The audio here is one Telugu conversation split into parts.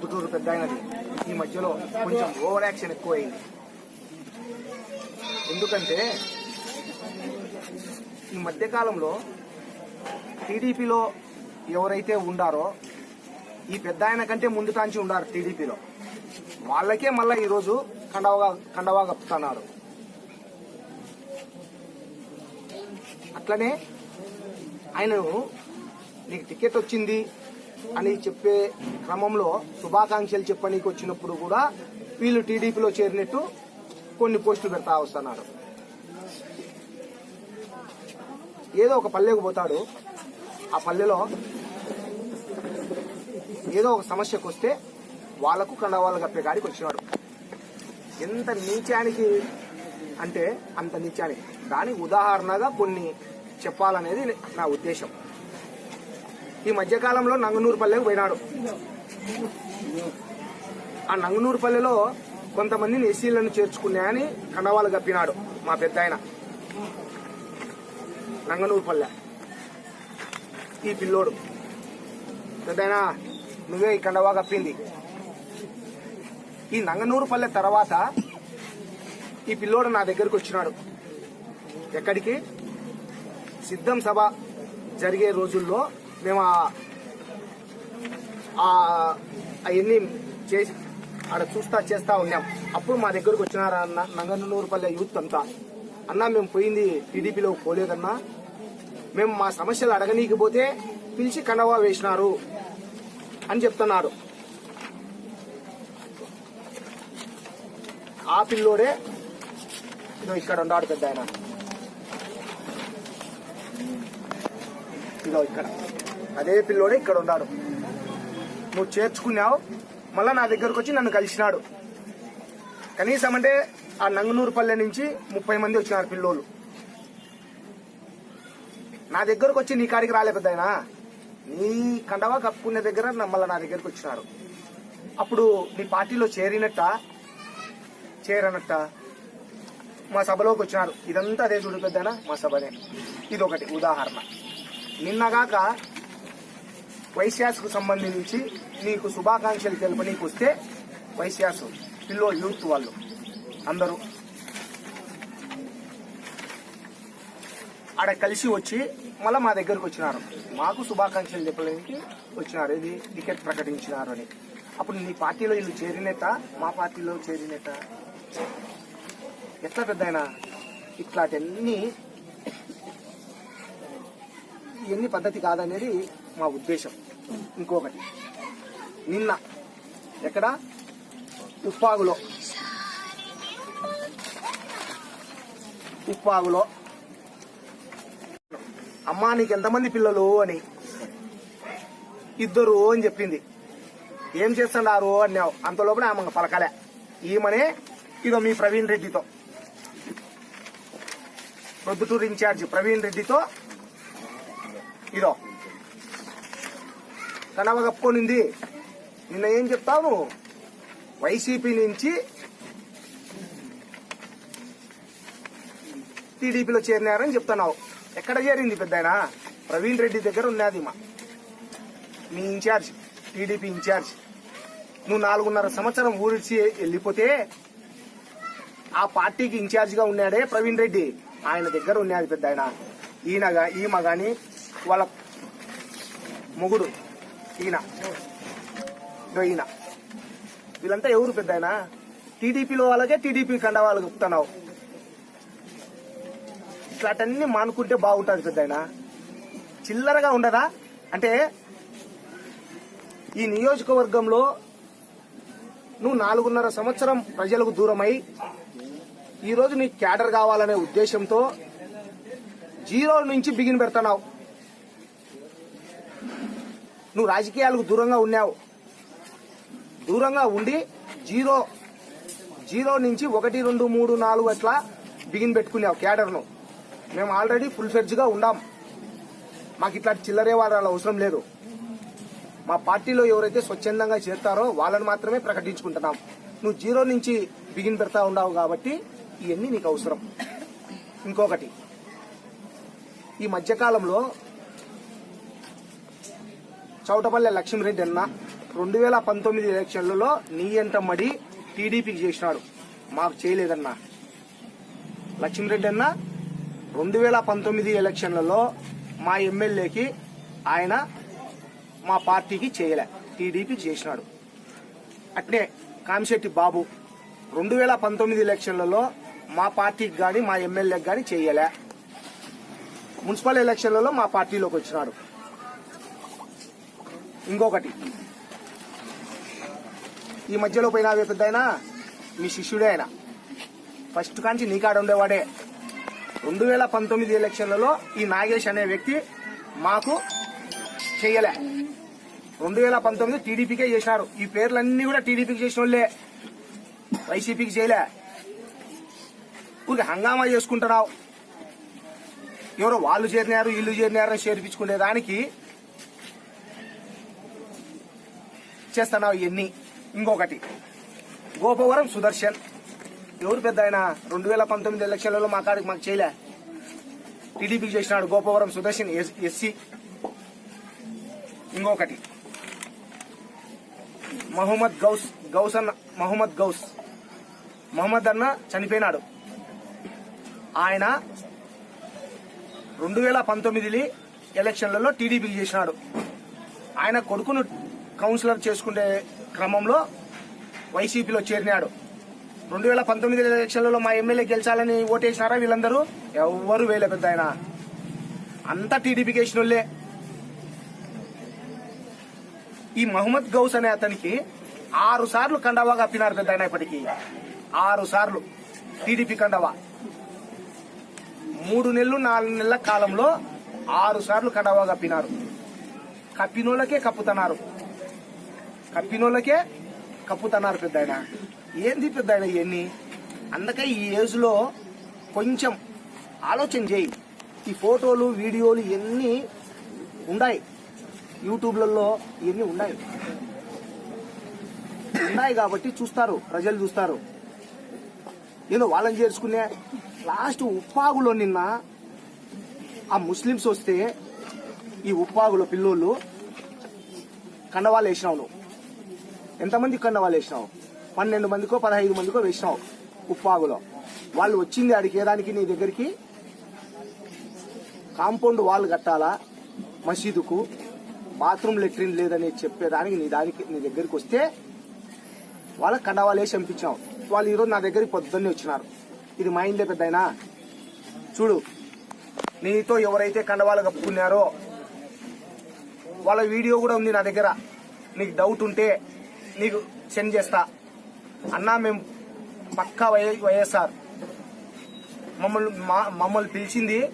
ప్రొద్దుటూరు పెద్ద అయినది ఈ మధ్యలో కొంచెం ఓవర్ యాక్షన్ ఎక్కువైంది. ఎందుకంటే ఈ మధ్యకాలంలో టీడీపీలో ఎవరైతే ఉండారో ఈ పెద్ద ఆయన కంటే ముందు కాంచి ఉన్నారు టీడీపీలో. వాళ్ళకే మళ్ళా ఈరోజు కండవగా కండవా కప్పుతున్నారు. అట్లనే ఆయనను నీకు టికెట్ వచ్చింది అని చెప్పే క్రమంలో శుభాకాంక్షలు చెప్పనీకి వచ్చినప్పుడు కూడా వీళ్ళు టీడీపీలో చేరినట్టు కొన్ని పోస్టులు పెడతా వస్తున్నారు. ఏదో ఒక పల్లెకు పోతాడు. ఆ పల్లెలో ఏదో ఒక సమస్యకు వస్తే వాళ్ళకు కండవాళ్ళు కప్పే కాడికి వచ్చినాడు. ఎంత నీచానికి అంటే అంత నీచానికి. దానికి ఉదాహరణగా కొన్ని చెప్పాలనేది నా ఉద్దేశం. ఈ మధ్యకాలంలో నంగనూరు పల్లెకు పోయినాడు. ఆ నంగనూరు పల్లెలో కొంతమందిని ఎస్సీలను చేర్చుకున్నాయని కండవాలు కప్పినాడు మా పెద్ద ఆయన నంగనూరు పల్లె. ఈ పిల్లోడు. పెద్దయినా నువ్వే ఈ కండవా కప్పింది. ఈ నంగనూరు పల్లె తర్వాత ఈ పిల్లోడు నా దగ్గరకు వచ్చినాడు. ఎక్కడికి? సిద్ధం సభ జరిగే రోజుల్లో మేము అవన్నీ చేసి ఆడ చూస్తా చేస్తా ఉన్నాం. అప్పుడు మా దగ్గరకు వచ్చినారా అన్న నంగనూరుపల్లె యూత్ అంతా. అన్నా మేము పోయింది టీడీపీలో పోలేదన్నా. మేము మా సమస్యలు అడగనీకపోతే పిలిచి కండవా వేసినారు అని చెప్తున్నారు. ఆ పిల్లోడే ఇదో ఇక్కడ ఉన్నాడు పెద్ద ఆయన. ఇదో ఇక్కడ. అదే పిల్లోడే ఇక్కడ ఉన్నాడు. నువ్వు చేర్చుకున్నావు మళ్ళా నా దగ్గరకు వచ్చి నన్ను కలిసినాడు. కనీసం అంటే ఆ నంగనూరు పల్లె నుంచి ముప్పై మంది వచ్చినారు పిల్లోళ్ళు నా దగ్గరకు వచ్చి నీ కాడికి రాలే పెద్దాయనా. నీ కండవా కప్పుకునే దగ్గర మళ్ళీ మళ్ళా నా దగ్గరకు వచ్చినారు. అప్పుడు నీ పార్టీలో చేరినట్ట? చేరనట్ట? మా సభలోకి వచ్చినారు. ఇదంతా అదే చూడు పెద్దనా మా సభనే. ఇది ఒకటి ఉదాహరణ. నిన్నగాక వైశ్యాస్కు సంబంధించి నీకు శుభాకాంక్షలు తెలుపనీకి వస్తే వైశ్యాసు పిల్లో యూత్ వాళ్ళు అందరూ ఆడ కలిసి వచ్చి మళ్ళీ మా దగ్గరకు వచ్చినారు. మాకు శుభాకాంక్షలు చెప్పడానికి వచ్చినారు. ఇది టికెట్ ప్రకటించినారు అని. అప్పుడు నీ పార్టీలో వీళ్ళు చేరినట మా పార్టీలో చేరినట ఎట్లా పెద్ద ఇట్లాంటివన్నీ ఎన్ని పద్ధతి కాదనేది మా ఉద్దేశం. ఇంకొకటి. నిన్న ఎక్కడ? ఉప్పాగులో. ఉప్పాగులో. అమ్మా నీకు ఎంతమంది పిల్లలు అని. ఇద్దరు అని చెప్పింది. ఏం చేస్తున్నారు అన్నావు. అంత లోపల ఆమె పలకలే. ఈమెనే ఇదో మీ ప్రవీణ్ రెడ్డితో. ప్రొద్దుటూరు ఇన్ఛార్జ్ ప్రవీణ్ రెడ్డితో ఇదో. కనవ కప్పుకొనింది. నిన్న ఏం చెప్తావు? వైసీపీ నుంచి టీడీపీలో చేరినారని చెప్తున్నావు. ఎక్కడ చేరింది పెద్దాయన? ప్రవీణ్ రెడ్డి దగ్గర ఉన్నది మా. మీ in charge TDP in charge. నువ్వు నాలుగున్నర సంవత్సరం ఊరిచి వెళ్ళిపోతే ఆ పార్టీకి ఇన్ఛార్జ్గా ఉన్నాడే ప్రవీణ్ రెడ్డి. ఆయన దగ్గర ఉన్నది పెద్ద ఆయన ఈయనగా ఈమె గాని వాళ్ళ మొగుడు. ఈయన. ఈయన. వీళ్ళంతా ఎవరు పెద్ద ఆయన? టీడీపీలో వాళ్ళకే టీడీపీ కండ వాళ్ళకి చెప్తున్నావు. ఇట్లాంటివన్నీ మానుకుంటే బాగుంటుంది పెద్ద ఆయన. చిల్లరగా ఉండదా? అంటే ఈ నియోజకవర్గంలో నువ్వు నాలుగున్నర సంవత్సరం ప్రజలకు దూరమై ఈరోజు రోజు నీకు క్యాడర్ కావాలనే ఉద్దేశంతో జీరో నుంచి బిగిన్ పెడుతున్నావు. నువ్వు రాజకీయాలకు దూరంగా ఉన్నావు. దూరంగా ఉండి జీరో జీరో నుంచి ఒకటి రెండు మూడు నాలుగు అట్లా బిగిన్ పెట్టుకున్నావు క్యాడర్ను. మేము ఆల్రెడీ ఫుల్గా ఉన్నాం మాకు ఇట్లాంటి చిల్లరే వాడాల అవసరం లేదు. మా పార్టీలో ఎవరైతే స్వచ్ఛందంగా చేస్తారో వాళ్ళని మాత్రమే ప్రకటించుకుంటున్నాం. నువ్వు జీరో నుంచి బిగిన్ పెడతా ఉన్నావు కాబట్టి ఇవన్నీ నీకు అవసరం. ఇంకొకటి ఈ మధ్యకాలంలో చౌటపల్లి లక్ష్మీరెడ్డి అన్న రెండు వేల పంతొమ్మిది ఎలక్షన్లలో నీ ఎంట మడి టీడీపీకి చేసినాడు. మాకు చేయలేదన్నా. లక్ష్మీరెడ్డి అన్న రెండు వేల పంతొమ్మిది ఎలక్షన్లలో మా ఎమ్మెల్యేకి ఆయన మా పార్టీకి చేయలే. టీడీపీకి చేసినాడు. అట్నే కామిశెట్టి బాబు రెండు వేల పంతొమ్మిది ఎలక్షన్లలో మా పార్టీకి కానీ మా ఎమ్మెల్యేకి కానీ చేయలే. మున్సిపల్ ఎలక్షన్లలో మా పార్టీలోకి వచ్చినాడు. ఇంకొకటి. ఈ మధ్యలో పోయిన పెద్ద మీ శిష్యుడే ఆయన. ఫస్ట్ కాంచి నీ కాడ ఉండేవాడే. రెండు వేల పంతొమ్మిది ఎలక్షన్లలో ఈ నాగేష్ అనే వ్యక్తి మాకు చెయ్యలే రెండు వేల పంతొమ్మిది టీడీపీకే చేసినారు ఈ పేర్లన్నీ కూడా టీడీపీకి చేసిన వాళ్ళే వైసీపీకి చేయలే. ఊరికి హంగామా చేసుకుంటున్నావు. ఎవరో వాళ్ళు చేరినారు ఇల్లు చేరినారని చేర్పించుకునే దానికి చేస్తున్నావు ఇవన్నీ ఇంకొకటి. గోపవరం సుదర్శన్. ఎవరు పెద్ద ఆయన? రెండు వేల పంతొమ్మిది ఎలక్షన్లలో మా కాడికి మాకు చేయలే. టీడీపీకి చేసినాడు గోపవరం సుదర్శన్ ఎస్- ఎస్సీ. ఇంకొకటి. మహమ్మద్ గౌస్ గౌస్ అన్న మహమ్మద్ గౌస్. మహమ్మద్ అన్న చనిపోయినాడు. ఆయన రెండు వేల పంతొమ్మిది ఎలక్షన్లలో టీడీపీకి చేసినాడు. ఆయన కొడుకును కౌన్సిలర్ చేసుకునే క్రమంలో వైసీపీలో చేరినాడు. రెండు వేల పంతొమ్మిది ఎలక్షన్లలో మా ఎమ్మెల్యే గెలిచాలని ఓటేసినారా వీళ్ళందరూ? ఎవ్వరు వేయలే పెద్ద ఆయన. అంతా టీడీపీకి వేసిన వాళ్ళే. ఈ మహమ్మద్ గౌస్ అనే అతనికి ఆరు సార్లు కండవా కప్పినారు పెద్ద ఆయన ఇప్పటికీ. ఆరు సార్లు టీడీపీ కండవా. మూడు నెలలు నాలుగు నెలల కాలంలో ఆరు సార్లు కండవా కప్పినారు. కప్పినోళ్ళకే కప్పుతున్నారు. కప్పినోళ్ళకే కప్పుతున్నారు పెద్ద ఆయన ఏంది పెద్ద ఆయన ఇవన్నీ అందుకే ఈ ఏజ్లో కొంచెం ఆలోచన చేయి. ఈ ఫోటోలు వీడియోలు ఇవన్నీ ఉన్నాయి యూట్యూబ్లలో ఇవన్నీ ఉన్నాయి ఉన్నాయి కాబట్టి చూస్తారు ప్రజలు చూస్తారు. ఏదో వాళ్ళని చేర్చుకునే లాస్ట్ ఉప్పాగులో నిన్న ఆ ముస్లిమ్స్ వస్తే ఈ ఉప్పాగులో పిల్లోళ్ళు కండవాళ్ళు వేసినావు నువ్వు ఎంతమంది కండవాళ్ళు వేసినావు? పన్నెండు మందికో పదహైదు మందికో వేసినావు ఉప్పాగులో. వాళ్ళు వచ్చింది అడిగేదానికి నీ దగ్గరికి? కాంపౌండ్ వాల్ కట్టాలా? మసీదుకు? బాత్రూమ్ లెట్రిన్ లేదని చెప్పేదానికి నీ దానికి నీ దగ్గరికి వస్తే వాళ్ళకి కండవాళ్ళు వేసి పంపించాం వాళ్ళు ఈరోజు నా దగ్గరికి పొద్దున్నే వచ్చినారు. ఇది మా ఇండే పెద్ద చూడు నీతో ఎవరైతే కండవాళ్ళు కప్పుకున్నారో వాళ్ళ వీడియో కూడా ఉంది నా దగ్గర. నీకు డౌట్ ఉంటే నీకు సెండ్ చేస్తా. అన్నా మేము పక్కా వై వైఎస్ఆర్. మమ్మల్ని మా- మమ్మల్ని పిలిచింది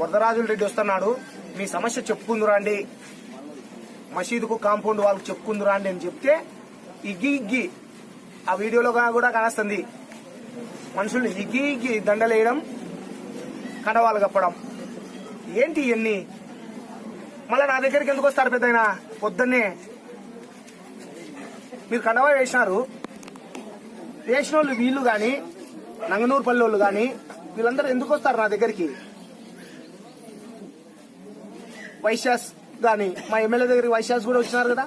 వరదరాజుల రెడ్డి వస్తున్నాడు. మీ సమస్య చెప్పుకుందురాండి మసీదుకు కాంపౌండ్ వాళ్ళకి చెప్పుకుందురా అండి అని చెప్తే ఇగ్గి ఇగ్గి. ఆ వీడియోలో కూడా కానొస్తుంది. మనుషులు ఇగ్గి ఇగ్గి దండలేయడం కడవాలు కప్పడం. ఏంటి ఇవన్నీ మళ్ళీ నా దగ్గరికి ఎందుకు వస్తారు పెద్దయినా? పొద్దున్నే మీరు కండవా వేసినారు. వేసిన వాళ్ళు వీళ్ళు కానీ నంగనూరుపల్లి వాళ్ళు కానీ వీళ్ళందరూ ఎందుకు వస్తారు నా దగ్గరికి? వైశాస్ కానీ మా ఎమ్మెల్యే దగ్గరికి వైశాస్ కూడా వచ్చినారు కదా?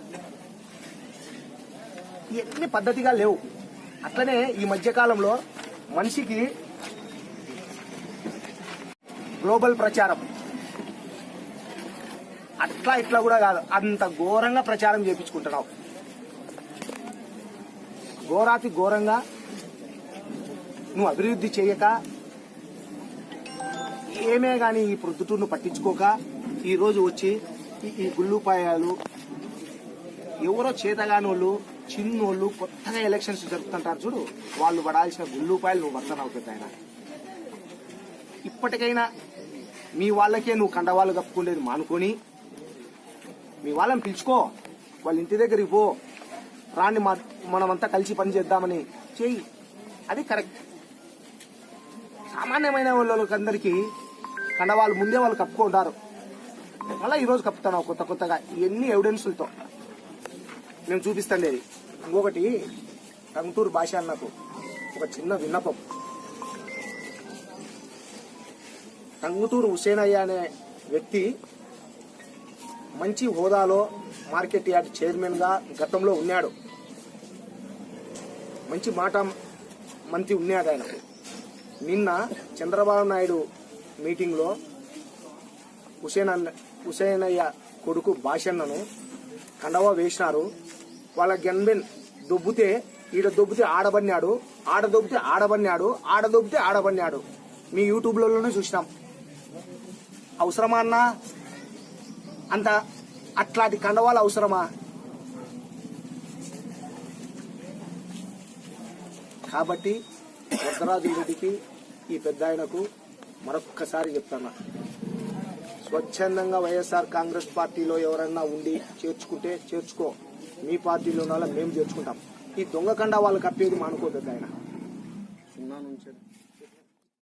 ఇవన్నీ పద్ధతిగా లేవు. అట్లనే ఈ మధ్య కాలంలో మనిషికి గ్లోబల్ ప్రచారం. అట్లా ఇట్లా కూడా కాదు అంత ఘోరంగా ప్రచారం చేపించుకుంటున్నావు. ఘోరాతి ఘోరంగా నువ్వు అభివృద్ధి చేయక ఏమే గాని ఈ ప్రొద్దుటూరును పట్టించుకోక ఈరోజు వచ్చి ఈ- గుళ్ళుపాయాలు ఎవరో చేతగాని వాళ్ళు చిన్నోళ్ళు కొత్తగా ఎలక్షన్స్ జరుపుతుంటారు చూడు వాళ్ళు పడాల్సిన గుళ్ళుపాయలు నువ్వు వర్తన అవుతుంది ఆయన. ఇప్పటికైనా మీ వాళ్ళకే నువ్వు కండవాళ్ళు కప్పుకునేది మానుకొని మీ వాళ్ళని పిలుచుకో వాళ్ళ ఇంటి దగ్గరికి పో రాండి మా మనమంతా కలిసి పని చేద్దామని చేయి. అది కరెక్ట్. సామాన్యమైన వాళ్ళకి అందరికీ కండవాళ్ళు ముందే వాళ్ళు కప్పుకుంటారు. మళ్ళీ ఈరోజు కప్పుతాను కొత్త కొత్తగా. ఇవన్నీ ఎవిడెన్సులతో నేను చూపిస్తాను ఇది. ఇంకొకటి టంగుటూరు భాష నాకు ఒక చిన్న విన్నపం. టంగుటూరు హుసేనయ్య అనే వ్యక్తి మంచి హోదాలో మార్కెట్ యార్డ్ చైర్మన్గా గతంలో ఉన్నాడు. మంచి మాట మంత్రి ఉన్నాడు ఆయన. నిన్న చంద్రబాబు నాయుడు మీటింగ్లో హుసేన్ అన్న హుసేనయ్య కొడుకు భాషన్నను కండవా వేసినారు. వాళ్ళ గన్మెన్ దొబ్బితే ఈడ దొబ్బితే ఆడబన్నాడు ఆడ దొబ్బితే ఆడబన్నాడు ఆడ దొబ్బితే ఆడబన్నాడు. మీ యూట్యూబ్లలోనే చూసినాం. అవసరమా అన్నా? అంత అట్లాంటి కండవాలు అవసరమా? కాబట్టి వరదరాజు రెడ్డికి ఈ పెద్ద ఆయనకు మరొక్కసారి చెప్తున్నా స్వచ్ఛందంగా వైఎస్ఆర్ కాంగ్రెస్ పార్టీలో ఎవరన్నా ఉండి చేర్చుకుంటే చేర్చుకో. మీ పార్టీలో ఉన్న మేము చేర్చుకుంటాం. ఈ దొంగ కండ వాళ్ళు కప్పేది మానుకోదు ఆయన సున్నా నుంచి.